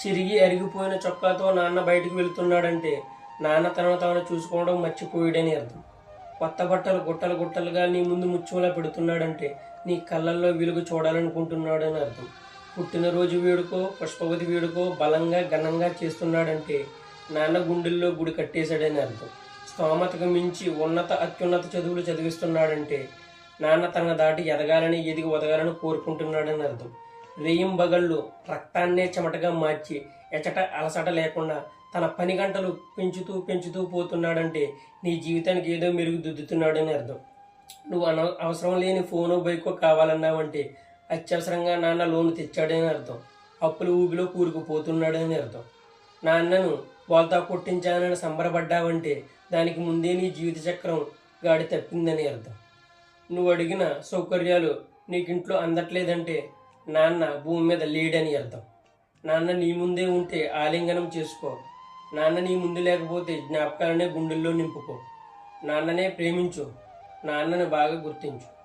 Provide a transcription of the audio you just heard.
చిరిగి అరిగిపోయిన చొక్కాతో నాన్న బయటకు వెళ్తున్నాడంటే నాన్న తనను తాను చూసుకోవడం మర్చిపోయాడని అర్థం. కొత్త బట్టలు గుట్టలు గుట్టలుగా నీ ముందు ముచ్చుమలా పెడుతున్నాడంటే నీ కళ్ళల్లో వెలుగు చూడాలనుకుంటున్నాడని అర్థం. పుట్టినరోజు వేడుకో పుష్పవతి వేడుకో బలంగా ఘనంగా చేస్తున్నాడంటే నాన్న గుండెల్లో గుడి కట్టేశాడని అర్థం. స్తోమతకు మించి ఉన్నత అత్యున్నత చదువులు చదివిస్తున్నాడంటే నాన్న తన దాటి ఎదగాలని ఎదిగి ఒదగాలని కోరుకుంటున్నాడని అర్థం. రేయింబగళ్ళు రక్తాన్నే చెమటగా మార్చి ఎచట అలసట లేకుండా తన పని గంటలు పెంచుతూ పెంచుతూ పోతున్నాడంటే నీ జీవితానికి ఏదో మెరుగు దిద్దుతున్నాడని అర్థం. నువ్వు అన అవసరం లేని ఫోను బైకో కావాలన్నావంటే అత్యవసరంగా నాన్న లోను తెచ్చాడని అర్థం. అప్పులు ఊబిలో కూరుకుపోతున్నాడని అర్థం. నాన్నను బోల్తా కొట్టించానని సంబరపడ్డావంటే దానికి ముందే నీ జీవిత చక్రం గాడి తప్పిందని అర్థం. నువ్వు అడిగిన సౌకర్యాలు నీకింట్లో అందట్లేదంటే నాన్న భూమి మీద లేడని అర్థం. నాన్న నీ ముందే ఉంటే ఆలింగనం చేసుకో. నాన్న నీ ముందు లేకపోతే జ్ఞాపకాలనే గుండెల్లో నింపుకో. నాన్ననే ప్రేమించు. నాన్నని బాగా గుర్తించు.